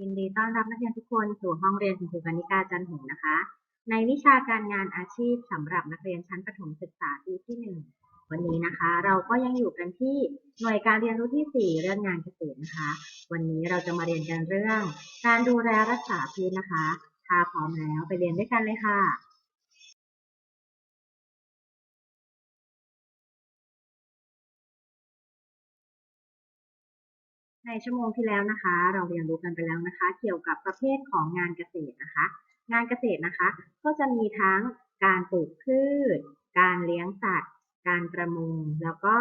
ยินดีต้อนรับนักเรียนทุกคนสู่ห้องเรียนของครูกนิกาจันหงนะคะ ในวิชาการงานอาชีพสำหรับนักเรียนชั้นประถมศึกษาปีที่ 1 วันนี้นะคะ เราก็ยังอยู่กันที่หน่วยการเรียนรู้ที่ 4 เรื่องงานเกษตรนะคะ วันนี้เราจะมาเรียนกันเรื่อง การดูแลรักษาพืชนนะคะ ถ้าพร้อมแล้วไปเรียนด้วยกันเลยค่ะ ในชั่วโมงที่แล้วนะคะ เราเรียนรู้กันไปแล้วนะคะ เกี่ยวกับประเภทของงานเกษตรนะคะ งานเกษตรนะคะ ก็จะมีทั้งการปลูกพืช การเลี้ยงสัตว์ การประมง แล้วก็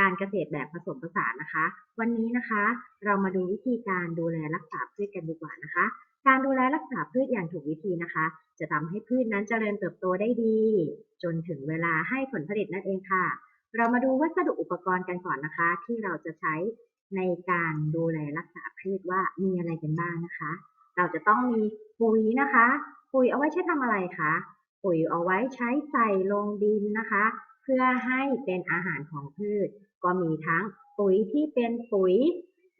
การเกษตรแบบผสมผสานนะคะ วันนี้นะคะ เรามาดูวิธีการดูแลรักษาพืชกันดีกว่านะคะ การดูแลรักษาพืชอย่างถูกวิธีนะคะ จะทำให้พืชนั้นเจริญเติบโตได้ดี จนถึงเวลาให้ผลผลิตนั่นเองค่ะ เรามาดูวัสดุอุปกรณ์กันก่อนนะคะ ที่เราจะใช้ ในการดูแลรักษาพืชว่ามีอะไรกันบ้างนะคะ เราจะต้องมีปุ๋ยนะคะ ปุ๋ยเอาไว้ใช้ทำอะไรคะ ปุ๋ยเอาไว้ใช้ใส่ลงดินนะคะ เพื่อให้เป็นอาหารของพืช ก็มีทั้งปุ๋ยที่เป็นปุ๋ย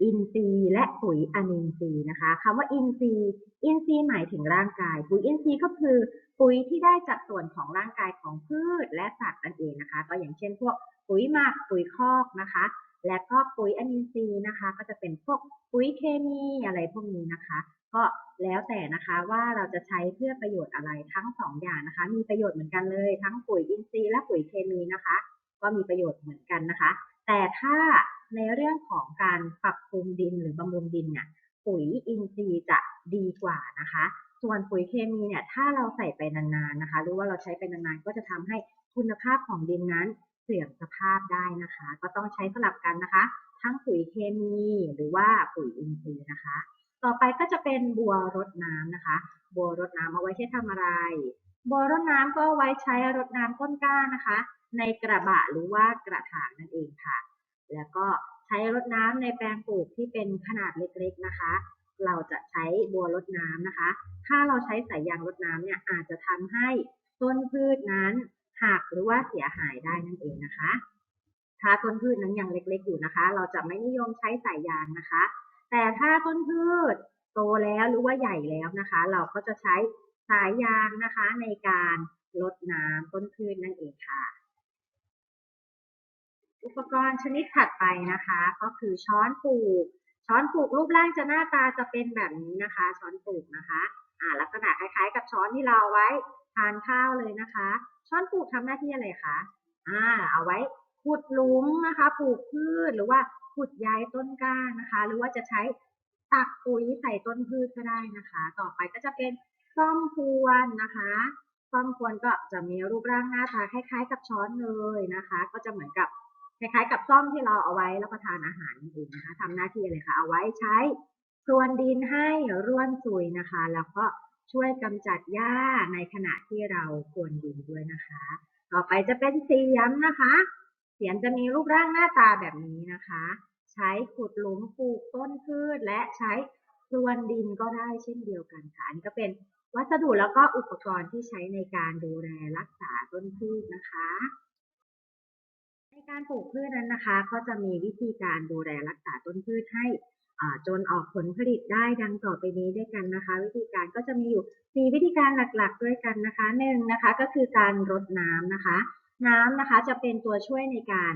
อินทรีย์และปุ๋ยอนินทรีย์นะคะคำว่าอินทรีย์อินทรีย์หมายถึงร่างกาย ปุ๋ยอินทรีย์ก็คือ ปุ๋ยที่ได้จากส่วนของร่างกายของพืชและสัตว์นั่นเองนะคะ ก็อย่างเช่นพวกปุ๋ยหมักปุ๋ยคอกนะคะ และก็ปุ๋ยอนินทรีย์นะคะ ก็จะเป็นพวกปุ๋ยเคมีอะไรพวกนี้นะคะ ก็แล้วแต่นะคะว่าเราจะใช้เพื่อประโยชน์อะไรทั้งสองอย่างนะคะ มีประโยชน์เหมือนกันเลย ทั้งปุ๋ยอินทรีย์และปุ๋ยเคมีนะคะ ก็มีประโยชน์เหมือนกันนะคะ แต่ถ้าในเรื่องของการปรับปรุงดินหรือบำรุงดินเนี่ยปุ๋ยอินทรีย์จะดีกว่านะคะ ส่วนปุ๋ยเคมีเนี่ยถ้าเราใส่ไปนานๆนะคะ หรือว่าเราใช้ไปนานๆก็จะทำให้คุณภาพของดินนั้น สื่อมสภาพได้นะคะ ก็ต้องใช้สลับกันนะคะ ทั้งปุ๋ยเคมีหรือว่าปุ๋ยอินทรีย์นะคะ ต่อไปก็จะเป็นบัวรดน้ำนะคะ บัวรดน้ำเอาไว้ใช้ทำอะไร บัวรดน้ำก็เอาไว้ใช้รดน้ำต้นกล้านะคะ ในกระบะหรือว่ากระถางนั่นเองค่ะ แล้วก็ใช้รดน้ำในแปลงปลูกที่เป็นขนาดเล็กๆนะคะ เราจะใช้บัวรดน้ำนะคะ ถ้าเราใช้สายยางรดน้ำเนี่ยอาจจะทำให้ต้นพืชนั้น หักหรือว่าเสียหายได้นั่นเองนะคะ ถ้าต้นพืชนั้นยังเล็กๆอยู่นะคะ เราจะไม่นิยมใช้สายยางนะคะ แต่ถ้าต้นพืชโตแล้วหรือว่าใหญ่แล้วนะคะ เราก็จะใช้สายยางนะคะในการรดน้ำต้นพืชนั่นเองค่ะ อุปกรณ์ชนิดถัดไปนะคะ ก็คือช้อนปลูก ช้อนปลูกรูปร่างจะหน้าตาจะเป็นแบบนี้นะคะ ช้อนปลูกนะคะ อ่าลักษณะคล้ายๆ กับช้อนที่เราไว้ ทานข้าวเลยนะคะ ช้อนปลูกทำหน้าที่อะไรคะอ่าเอาไว้ขุดหลุมนะคะ ปลูกพืชหรือว่าขุดย้ายต้นกล้านะคะ หรือว่าจะใช้ตักปุ๋ยใส่ต้นพืชก็ได้นะคะ ต่อไปก็จะเป็นซ่อมพวนนะคะซ่อมพวนก็จะมีรูปร่างหน้าตาคล้าย ๆ กับช้อนเลยนะคะ ก็จะเหมือนกับคล้ายๆ กับซ่อมที่เราเอาไว้รับประทานอาหารนั่นเองนะคะทำหน้าที่อะไรคะเอาไว้ใช้พรวนดินให้ร่วนซุยนะคะ แล้วก็ ช่วยกำจัดหญ้าในขณะที่เราพรวนดินด้วยนะคะ ต่อไปจะเป็นเสียมนะคะ เสียมจะมีรูปร่างหน้าตาแบบนี้นะคะ ใช้ขุดหลุมปลูกต้นพืช และใช้พรวนดินก็ได้เช่นเดียวกันค่ะอันนี้ก็เป็นวัสดุแล้วก็อุปกรณ์ที่ใช้ในการดูแลรักษาต้นพืชนะคะ ในการปลูกพืชนั้นนะคะ ก็จะมีวิธีการดูแลรักษาต้นพืชให้ จนออกผลผลิตได้ดังต่อไปนี้ด้วยกันนะคะ วิธีการก็จะมีอยู่ 4 วิธีการหลักๆ ด้วยกันนะคะหนึ่งนะคะก็คือการรดน้ำนะคะ น้ำนะคะจะเป็นตัวช่วยในการ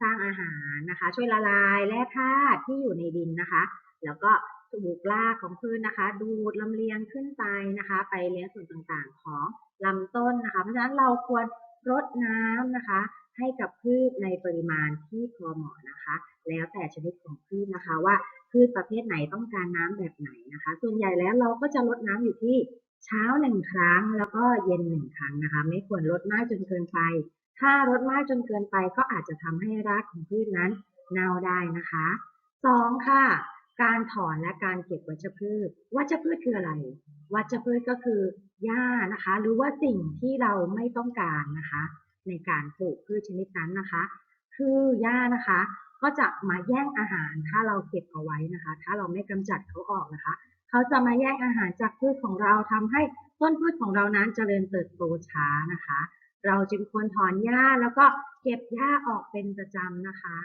สร้างอาหารนะคะ ช่วยละลายแร่ธาตุที่อยู่ในดินนะคะ แล้วก็ถูกรากของพืชนะคะ ดูดลำเลียงขึ้นไปนะคะ ไปเลี้ยงส่วนต่างๆ ของลำต้นนะคะ เพราะฉะนั้นเราควร รดน้ำนะคะ ให้กับพืชในปริมาณที่พอเหมาะนะคะ แล้วแต่ชนิดของพืชนะคะว่าพืชประเภทไหนต้องการน้ำแบบไหนนะคะ ส่วนใหญ่แล้วเราก็จะรดน้ำอยู่ที่เช้าหนึ่งครั้งแล้วก็เย็นหนึ่งครั้งนะคะ ไม่ควรรดมากจนเกินไป ถ้ารดมากจนเกินไปก็อาจจะทำให้รากของพืชนั้นเน่าได้นะคะสองค่ะ การถอนและการเก็บวัชพืช วัชพืชคืออะไร วัชพืชก็คือหญ้านะคะ หรือว่าสิ่งที่เราไม่ต้องการนะคะ ในการปลูกพืชชนิดนั้นนะคะ คือหญ้านะคะ ก็จะมาแย่งอาหารถ้าเราเก็บเอาไว้นะคะ ถ้าเราไม่กำจัดเขาออกนะคะ เขาจะมาแย่งอาหารจากพืชของเราทำให้ต้นพืชของเรานั้นเจริญเติบโตช้านะคะ เราจึงควรถอนหญ้าแล้วก็เก็บหญ้าออกเป็นประจำนะคะ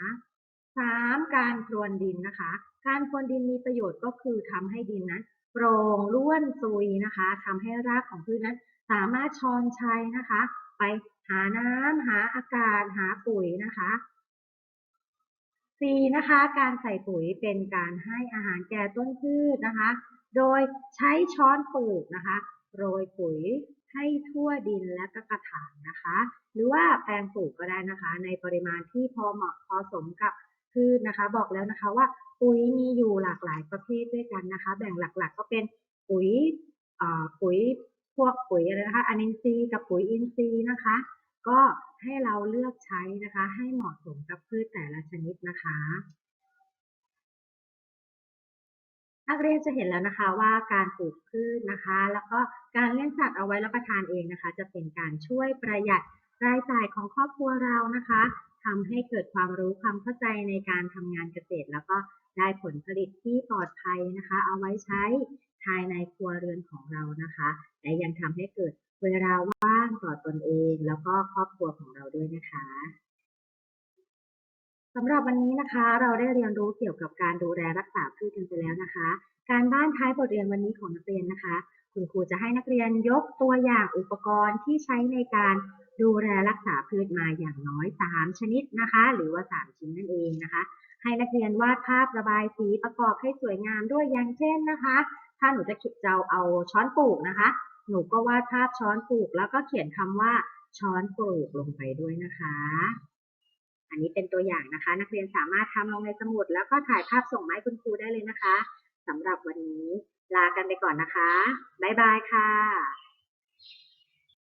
สามการพรวนดินนะคะ การพรวนดินมีประโยชน์ก็คือทำให้ดินนั้นโปร่งร่วนซุยนะคะทำให้รากของพืชนั้น สามารถชอนชัยนะคะ ไปหาน้ำหาอากาศหาปุ๋ยนะคะ 4 นะคะ การใส่ปุ๋ยเป็นการให้อาหารแก่ต้นพืชนะคะ โดยใช้ช้อนปลูกนะคะโรยปุ๋ยให้ทั่วดินและก็กระถางนะคะ หรือว่าแปลงปลูกก็ได้นะคะ ในปริมาณที่พอเหมาะพอสมกับ พืชนะคะ บอกแล้วนะคะว่าปุ๋ยมีอยู่หลากหลายประเภทด้วยกันนะคะ แบ่งหลักๆ ก็เป็นปุ๋ยเอ่อปุ๋ยพวกปุ๋ยอะไรนะคะอนินทรีย์กับปุ๋ยอินทรีย์นะคะ ก็ให้เราเลือกใช้นะคะ ให้เหมาะสมกับพืชแต่ละชนิดนะคะ นักเรียนจะเห็นแล้วนะคะว่าการปลูกพืชนะคะ แล้วก็การเลี้ยงสัตว์เอาไว้รับประทานเองนะคะ จะเป็นการช่วยประหยัดรายจ่ายของครอบครัวเรานะคะ ทำให้เกิดความรู้ความเข้าใจในการทำงานเกษตร แล้วก็ได้ผลผลิตที่ปลอดภัยนะคะ เอาไว้ใช้ภายในครัวเรือนของเรานะคะ และยังทำให้เกิดเวลาว่างต่อตนเอง แล้วก็ครอบครัวของเราด้วยนะคะสำหรับวันนี้นะคะ เราได้เรียนรู้เกี่ยวกับการดูแลรักษาพืชกันไปแล้วนะคะ การบ้านท้ายบทเรียนวันนี้ของนักเรียนนะคะ คุณครูจะให้นักเรียนยกตัวอย่างอุปกรณ์ที่ใช้ในการดูแลรักษาพืชมาอย่างน้อย 3 ชนิดนะคะ หรือว่า 3 ชิ้นนั่นเองนะคะ ให้นักเรียนวาดภาพระบายสีประกอบให้สวยงามด้วยอย่างเช่นนะคะ ถ้าหนูจะจะเอาช้อนปลูกนะคะ หนูก็วาดภาพช้อนปลูก แล้วก็เขียนคำว่าช้อนปลูกลงไปด้วยนะคะ อันนี้เป็นตัวอย่างนะคะ นักเรียนสามารถทำลงในสมุดแล้วก็ถ่ายภาพส่งมาให้คุณครูได้เลยนะคะ สำหรับวันนี้ ลากันไปก่อนนะคะ บ๊ายบายค่ะ